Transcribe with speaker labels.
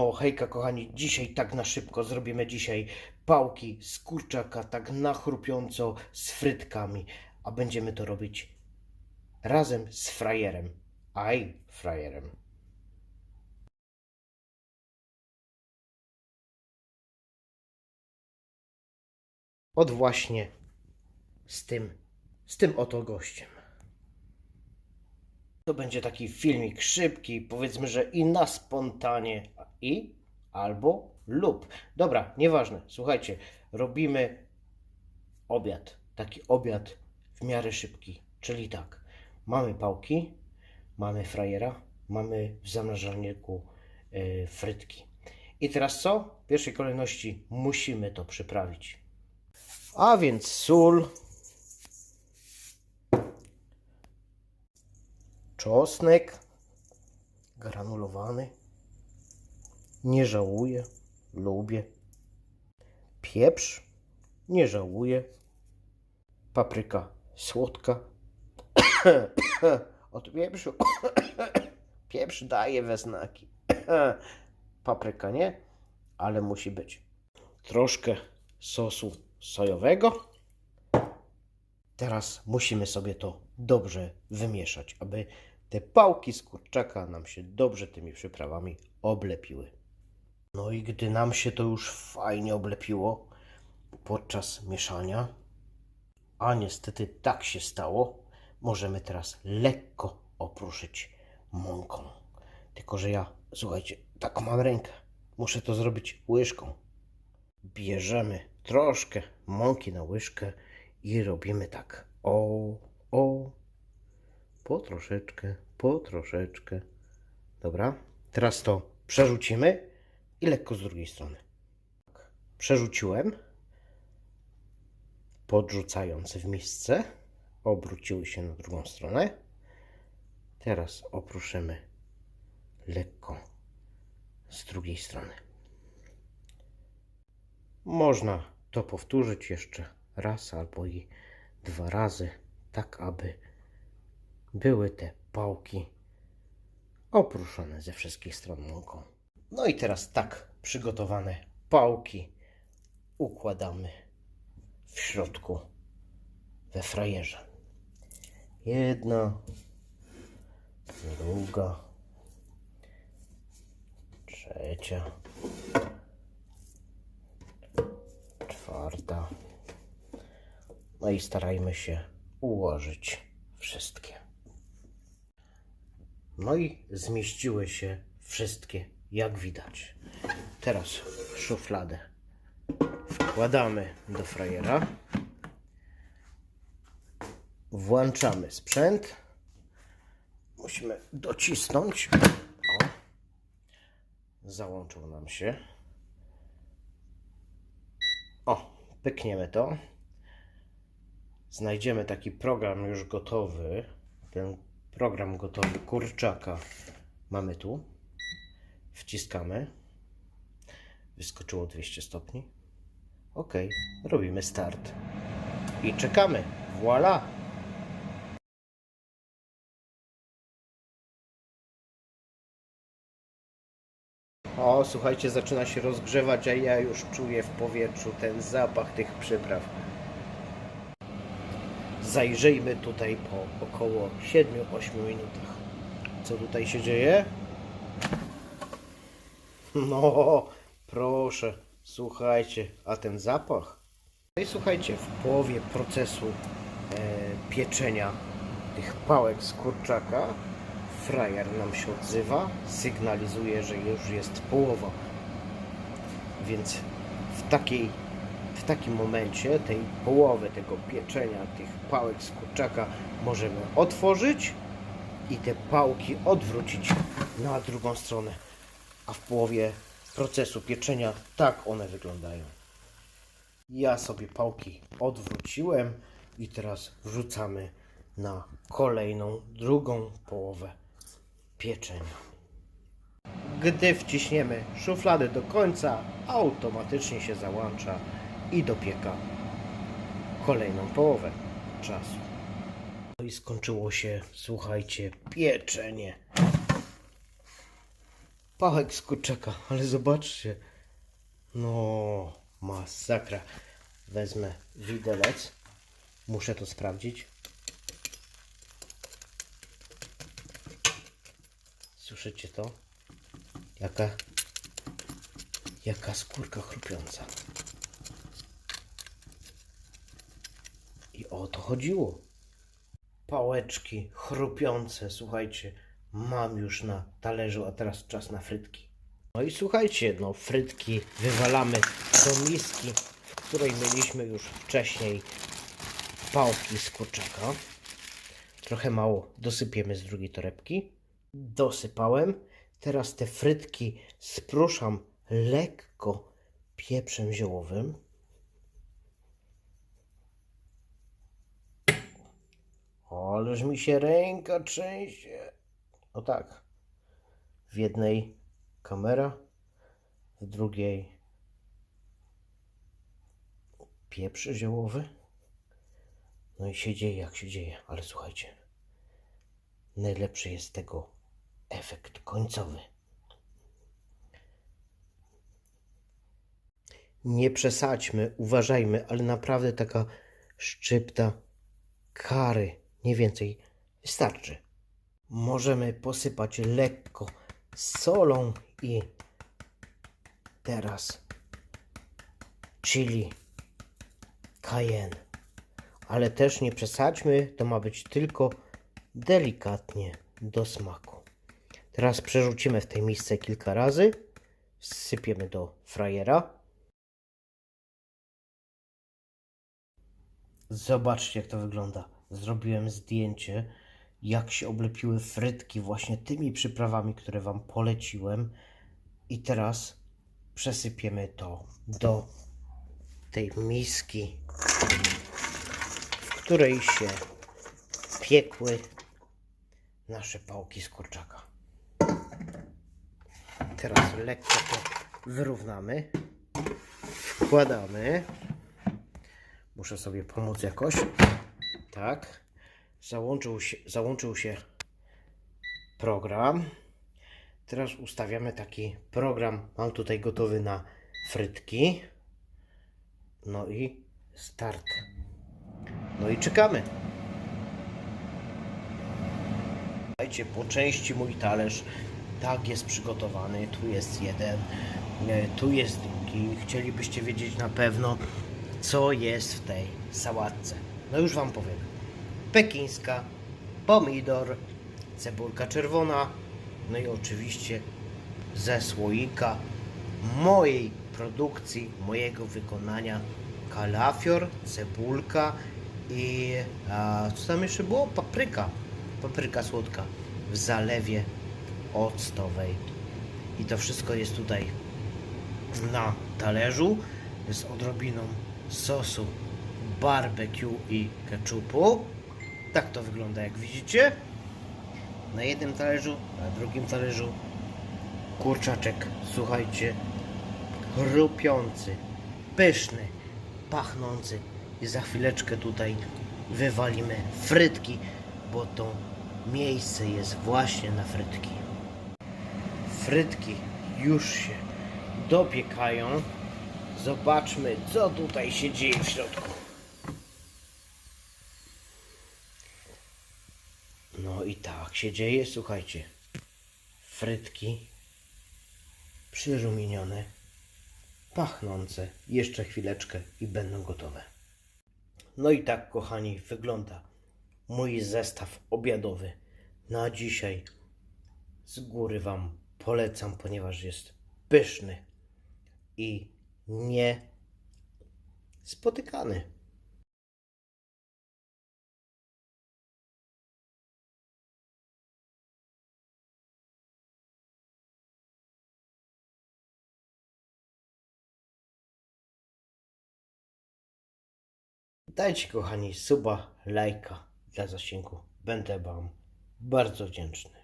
Speaker 1: No hejka kochani, dzisiaj tak na szybko zrobimy dzisiaj pałki z kurczaka, tak na chrupiąco z frytkami, a będziemy to robić razem z frajerem. Aj, frajerem. Od właśnie z tym, z tym oto gościem. To będzie taki filmik szybki, powiedzmy, że i na spontanie, i albo lub. Dobra, nieważne. Słuchajcie, robimy obiad. Taki obiad w miarę szybki. Czyli tak, mamy pałki, mamy frajera, mamy w zamrażalniku yy, frytki. I teraz co? W pierwszej kolejności musimy to przyprawić. A więc sól, czosnek granulowany. Nie żałuję, lubię. Pieprz, nie żałuję. Papryka słodka. Od pieprzu. Pieprz daje we znaki. Papryka nie, ale musi być. Troszkę sosu sojowego. Teraz musimy sobie to dobrze wymieszać, aby te pałki z kurczaka nam się dobrze tymi przyprawami oblepiły. No i gdy nam się to już fajnie oblepiło podczas mieszania, a niestety tak się stało, możemy teraz lekko opruszyć mąką. Tylko, że ja, słuchajcie, taką mam rękę. Muszę to zrobić łyżką. Bierzemy troszkę mąki na łyżkę i robimy tak. O, o, po troszeczkę, po troszeczkę. Dobra, teraz to przerzucimy i lekko z drugiej strony. Przerzuciłem, podrzucając w misce, obróciły się na drugą stronę. Teraz opruszymy lekko z drugiej strony. Można to powtórzyć jeszcze raz albo i dwa razy, tak aby były te pałki opruszone ze wszystkich stron mąką. No i teraz tak przygotowane pałki układamy w środku we frajerze. Jedna, druga, trzecia, czwarta. No i starajmy się ułożyć wszystkie. No i zmieściły się wszystkie, jak widać. Teraz szufladę wkładamy do frajera. Włączamy sprzęt. Musimy docisnąć. O. Załączył nam się. O, pykniemy to. Znajdziemy taki program już gotowy. Ten program gotowy kurczaka mamy tu. Wciskamy. Wyskoczyło 200 stopni. Ok, robimy start. I czekamy. Voila! O, słuchajcie, zaczyna się rozgrzewać, a ja już czuję w powietrzu ten zapach tych przypraw. Zajrzyjmy tutaj po około 7-8 minutach. Co tutaj się dzieje? No, proszę, słuchajcie, a ten zapach? No i słuchajcie, w połowie procesu e, pieczenia tych pałek z kurczaka frajer nam się odzywa, sygnalizuje, że już jest połowa. Więc w takiej w takim momencie tej połowy tego pieczenia tych pałek z kurczaka możemy otworzyć i te pałki odwrócić na drugą stronę. A w połowie procesu pieczenia tak one wyglądają. Ja sobie pałki odwróciłem i teraz wrzucamy na kolejną, drugą połowę pieczenia. Gdy wciśniemy szufladę do końca, automatycznie się załącza i dopieka kolejną połowę czasu. No i skończyło się, słuchajcie, pieczenie. Pałek z kurczaka, ale zobaczcie. No, masakra. Wezmę widelec. Muszę to sprawdzić. Słyszycie to? Jaka, jaka skórka chrupiąca. I o to chodziło. Pałeczki chrupiące, słuchajcie, mam już na talerzu, a teraz czas na frytki. No i słuchajcie, no frytki wywalamy do miski, w której mieliśmy już wcześniej pałki z kurczaka. Trochę mało dosypiemy z drugiej torebki. Dosypałem. Teraz te frytki spruszam lekko pieprzem ziołowym. Ależ mi się ręka trzęsie. O tak. W jednej kamera, w drugiej pieprz ziołowy. No i się dzieje jak się dzieje, ale słuchajcie. Najlepszy jest tego efekt końcowy. Nie przesadźmy, uważajmy, ale naprawdę taka szczypta kary, nie więcej, wystarczy. Możemy posypać lekko solą i teraz chili cayenne. Ale też nie przesadźmy, to ma być tylko delikatnie do smaku. Teraz przerzucimy w tej misce kilka razy, sypiemy do frajera. Zobaczcie, jak to wygląda. Zrobiłem zdjęcie, jak się oblepiły frytki właśnie tymi przyprawami, które Wam poleciłem. I teraz przesypiemy to do tej miski, w której się piekły nasze pałki z kurczaka. Teraz lekko to wyrównamy. Wkładamy. Muszę sobie pomóc jakoś. Tak. Załączył się, załączył się program. Teraz ustawiamy taki program. Mam tutaj gotowy na frytki. No i start. No i czekamy. Słuchajcie, po części mój talerz tak jest przygotowany. Tu jest jeden, e, tu jest drugi. Chcielibyście wiedzieć na pewno, co jest w tej sałatce. No już Wam powiem. Pekińska, pomidor, cebulka czerwona, no i oczywiście ze słoika mojej produkcji, mojego wykonania kalafior, cebulka i a, co tam jeszcze było? Papryka. Papryka słodka w zalewie octowej. I to wszystko jest tutaj na talerzu z odrobiną sosu barbecue i ketchupu. Tak to wygląda jak widzicie. Na jednym talerzu, na drugim talerzu kurczaczek, słuchajcie, chrupiący, pyszny, pachnący. I za chwileczkę tutaj wywalimy frytki, bo to miejsce jest właśnie na frytki. Frytki już się dopiekają. Zobaczmy, co tutaj się dzieje w środku. No i tak się dzieje, słuchajcie. Frytki przyrumienione, pachnące. Jeszcze chwileczkę i będą gotowe. No i tak, kochani, wygląda mój zestaw obiadowy na dzisiaj. Z góry Wam polecam, ponieważ jest pyszny i nie spotykany. Dajcie kochani suba, lajka dla zasięgu. Będę Wam bardzo wdzięczny.